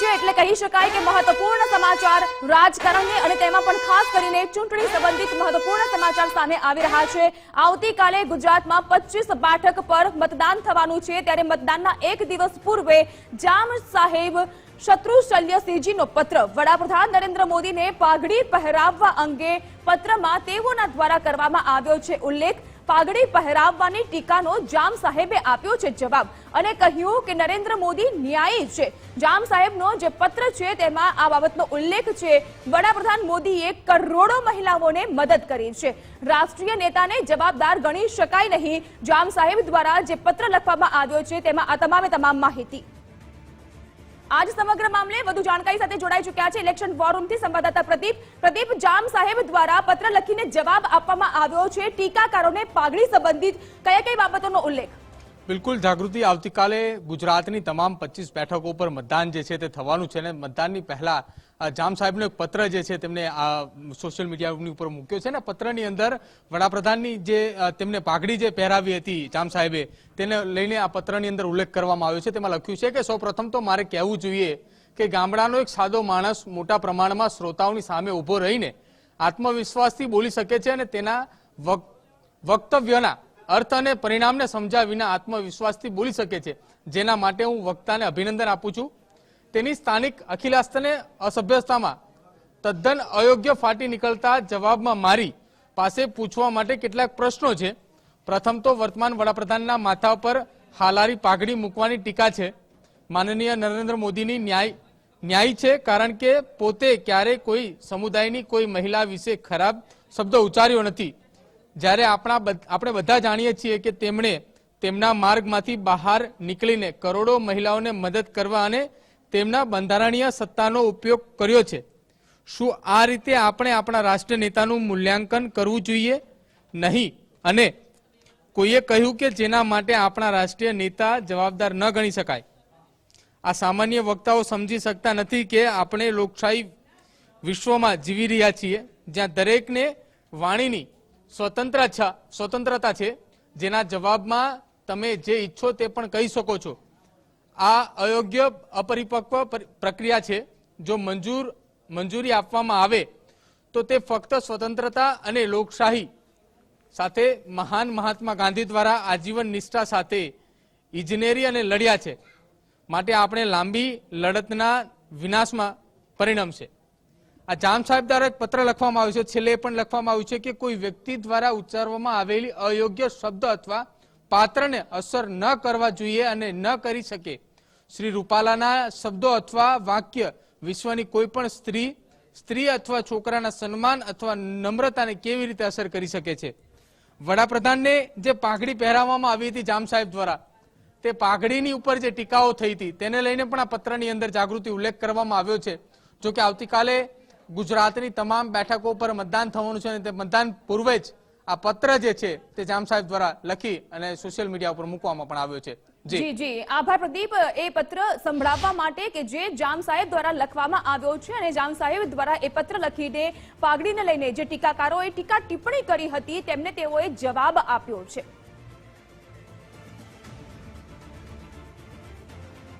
છે એટલે કહી શકાય કે મહત્વપૂર્ણ સમાચાર રાજકારણને અને તેમાં પણ ખાસ કરીને ચૂંટણી સંબંધિત મહત્વપૂર્ણ સમાચાર સામે આવી રહ્યા છે. આવતીકાલે ગુજરાતમાં પચીસ બેઠક પર મતદાન થવાનું છે. ત્યારે મતદાનના એક દિવસ પૂર્વે જામ સાહેબ શત્રુશલ્યસિંહજીનો પત્ર. વડાપ્રધાન નરેન્દ્ર મોદીને પાઘડી પહેરાવવા અંગે પત્રમાં તેઓના દ્વારા કરવામાં આવ્યો છે ઉલ્લેખ. પાઘડી પહેરાવવાની ટીકાનો જામ સાહેબે આપ્યો છે જવાબ અને કહ્યું કે નરેન્દ્ર મોદી ન્યાયી છે. જામ સાહેબનો જે પત્ર છે તેમાં આ બાબતનો ઉલ્લેખ છે. વડાપ્રધાન મોદીએ કરોડો મહિલાઓને મદદ કરી છે. રાષ્ટ્રીય નેતાને જવાબદાર ગણી શકાય નહીં. જામ સાહેબ દ્વારા જે પત્ર લખવામાં આવ્યો છે તેમાં આ તમામે તમામ માહિતી. આજ સમગ્ર મામલે વધુ જાણકારી સાથે જોડાઈ ચૂક્યા છે ઇલેક્શન વોર રૂમથી સંવાદદાતા પ્રદીપ. પ્રદીપ, જામ સાહેબ દ્વારા પત્ર લખીને જવાબ આપવામાં આવ્યો છે. ટીકાકારોને પાઘડી સંબંધિત કયા કઈ બાબતોનો ઉલ્લેખ? બિલકુલ જાગૃતિ આવતીકાલે ગુજરાતની તમામ પચીસ બેઠકો પર મતદાન જે છે તે થવાનું છે અને મતદાનની પહેલા જામ સાહેબનો એક પત્ર જે છે તેમને આ સોશિયલ મીડિયાની ઉપર મૂક્યો છે ને પત્રની અંદર વડાપ્રધાનની જે તેમને પાઘડી જે પહેરાવી હતી જામ સાહેબે, તેને લઈને આ પત્રની અંદર ઉલ્લેખ કરવામાં આવ્યો છે. તેમાં લખ્યું છે કે સૌપ્રથમ તો મારે કહેવું જોઈએ કે ગામડાનો એક સાદો માણસ મોટા પ્રમાણમાં શ્રોતાઓની સામે ઊભો રહીને આત્મવિશ્વાસથી બોલી શકે છે અને તેના વક- વક્તવ્યના અર્થ અને પરિણામને સમજ્યા વિના આત્મવિશ્વાસથી બોલી શકે છે. જેના માટે હું વક્તાને અભિનંદન આપું છું. તેની સ્થાનિક અખિલાસ્તને અસભ્યતામાં તદ્દન અયોગ્ય ફાટી નીકળતા જવાબમાં મારી પાસે પૂછવા માટે કેટલાક પ્રશ્નો છે. પ્રથમ તો વર્તમાન વડાપ્રધાનના માથા પર હાલારી પાઘડી મૂકવાની ટીકા છે. માનનીય નરેન્દ્ર મોદીની ન્યાય ન્યાય છે કારણ કે પોતે ક્યારેય કોઈ સમુદાયની કોઈ મહિલા વિશે ખરાબ શબ્દ ઉચ્ચાર્યો નથી. જ્યારે આપણા આપણે બધા જાણીએ છીએ કે તેમણે તેમના માર્ગમાંથી બહાર નીકળીને કરોડો મહિલાઓને મદદ કરવા અને તેમના બંધારણીય સત્તાનો ઉપયોગ કર્યો છે. શું આ રીતે આપણે આપણા રાષ્ટ્રીય નેતાનું મૂલ્યાંકન કરવું જોઈએ? નહીં. અને કોઈએ કહ્યું કે જેના માટે આપણા રાષ્ટ્રીય નેતા જવાબદાર ન ગણી શકાય. આ સામાન્ય વક્તાઓ સમજી શકતા નથી કે આપણે લોકશાહી વિશ્વમાં જીવી રહ્યા છીએ, જ્યાં દરેકને વાણીની સ્વતંત્ર સ્વતંત્રતા છે. જેના જવાબમાં તમે જે ઈચ્છો તે પણ કહી શકો છો. આ અયોગ્ય અપરિપક્વ પ્રક્રિયા છે. જો મંજૂર, મંજૂરી આપવામાં આવે, તો તે ફક્ત સ્વતંત્રતા અને લોકશાહી સાથે મહાન મહાત્મા ગાંધી દ્વારા આજીવન નિષ્ઠા સાથે ઇજનેરી અને લડ્યા છે. માટે આપણે લાંબી લડતના વિનાશમાં પરિણમશે આ જામ સાહેબ દ્વારા પત્ર લખવામાં આવ્યો છે. છેલ્લે પણ લખવામાં આવ્યું છે કે કોઈ વ્યક્તિ દ્વારા ઉચ્ચારવામાં આવેલી અયોગ્ય શબ્દ અથવા પાત્રને અસર ન કરવા જોઈએ અને ન કરી શકે. શ્રી રૂપાલાના શબ્દો અથવા વાક્ય વિશ્વની કોઈ પણ સ્ત્રી સ્ત્રી અથવા છોકરાના સન્માન અથવા નમ્રતાને કેવી રીતે અસર કરી શકે છે? વડાપ્રધાનને જે પાઘડી પહેરાવવામાં આવી હતી જામ સાહેબ દ્વારા, તે પાઘડીની ઉપર જે ટીકાઓ થઈ હતી, તેને લઈને પણ આ પત્રની અંદર જાગૃતિ ઉલ્લેખ કરવામાં આવ્યો છે. જો કે આવતીકાલે ગુજરાતની તમામ બેઠકો પર મતદાન થવાનું છે અને તે મતદાન પૂર્વે જ આ પત્ર જે છે તે જામ સાહેબ દ્વારા લખી અને સોશિયલ મીડિયા ઉપર મૂકવામાં પણ આવ્યો છે. જી. જી આભાર પ્રદીપ. એ પત્ર સંભળાવવા માટે કે જે જામ સાહેબ દ્વારા લખવામાં આવ્યો છે અને જામ સાહેબ દ્વારા એ પત્ર લખીને પાઘડીને લઈને જે ટીકાકારોએ ટીકા ટિપ્પણી કરી હતી, તેમને તેઓએ જવાબ આપ્યો છે.